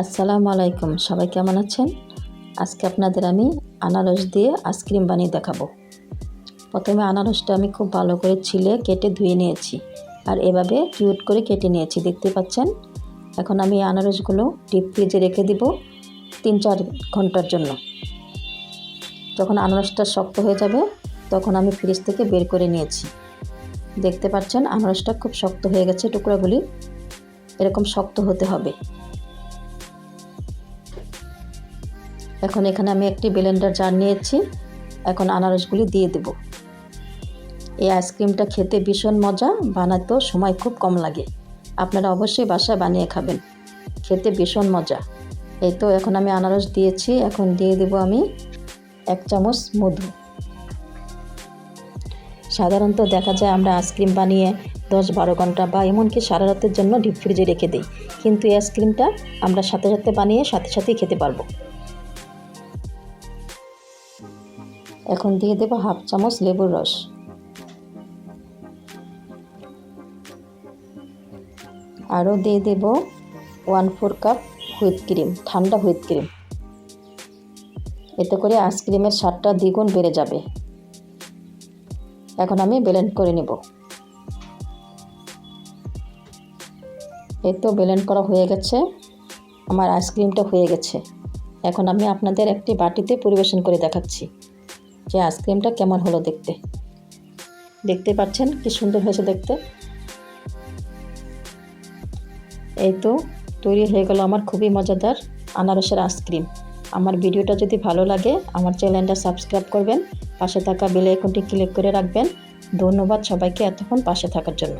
আসসালামু আলাইকুম, সবাই কেমন আছেন? আজকে আপনাদের আমি আনারস দিয়ে আইসক্রিম বানিয়ে দেখাবো। প্রথমে আনারসটা আমি খুব ভালো করে ছিলে, কেটে ধুয়ে নিয়েছি। আর এভাবে কিউট করে কেটে নিয়েছি, দেখতে পাচ্ছেন? এখন আমি আনারসগুলো ডিপ ফ্রিজে রেখে দিব তিন চার ঘণ্টার জন্য। যখন আনারসটা শক্ত হয়ে যাবে, তখন আমি ফ্রিজ থেকে বের করে নিয়েছি। দেখতে পাচ্ছেন, আনারসটা খুব শক্ত হয়ে গেছে টুকরাগুলি। এরকম শক্ত হতে হবে। এখন এখানে আমি একটি ব্লেন্ডার জার নিয়েছি। এখন আনারসগুলি দিয়ে দেব। এই আইসক্রিমটা খেতে ভীষণ মজা, বানাতেও সময় খুব কম লাগে। আপনারা অবশ্যই বাসায় বানিয়ে খাবেন। খেতে ভীষণ মজা। এই তো এখন আমি আনারস দিয়েছি। এখন দিয়ে দেব আমি এক চামচ মধু। সাধারণত দেখা যায় আমরা আইসক্রিম বানিয়ে দশ বারো ঘণ্টা বা এমনকি সারা রাতের জন্য ডিপ ফ্রিজে রেখে দিই। কিন্তু এই আইসক্রিমটা আমরা সাথে সাথে বানিয়ে সাথে সাথেই খেতে পারব। এখন দিয়ে দেবো হাফ চামচ লেবুর রস। আরও দিয়ে দেব one four cup whipped cream, ঠান্ডা হুইট ক্রিম। এতে করে আইসক্রিমের স্বাদটা দ্বিগুণ বেড়ে যাবে। এখন আমি ব্লেন্ড করে নেব। এই তো ব্লেন্ড করা হয়ে গেছে। আমার আইসক্রিমটা হয়ে গেছে। এখন আমি আপনাদের একটি বাটিতে পরিবেশন করে দেখাচ্ছি। যে আইসক্রিমটা কেমন হলো দেখতে। দেখতে পাচ্ছেন কি সুন্দর হয়েছে দেখতে। এই তো তৈরি হয়ে গেল আমার খুবই মজাদার আনারসের আইসক্রিম। আমার ভিডিওটা যদি ভালো লাগে, আমার চ্যানেলটা সাবস্ক্রাইব করবেন, পাশে থাকা বেল আইকনটি ক্লিক করে রাখবেন। ধন্যবাদ সবাইকে এতক্ষণ পাশে থাকার জন্য।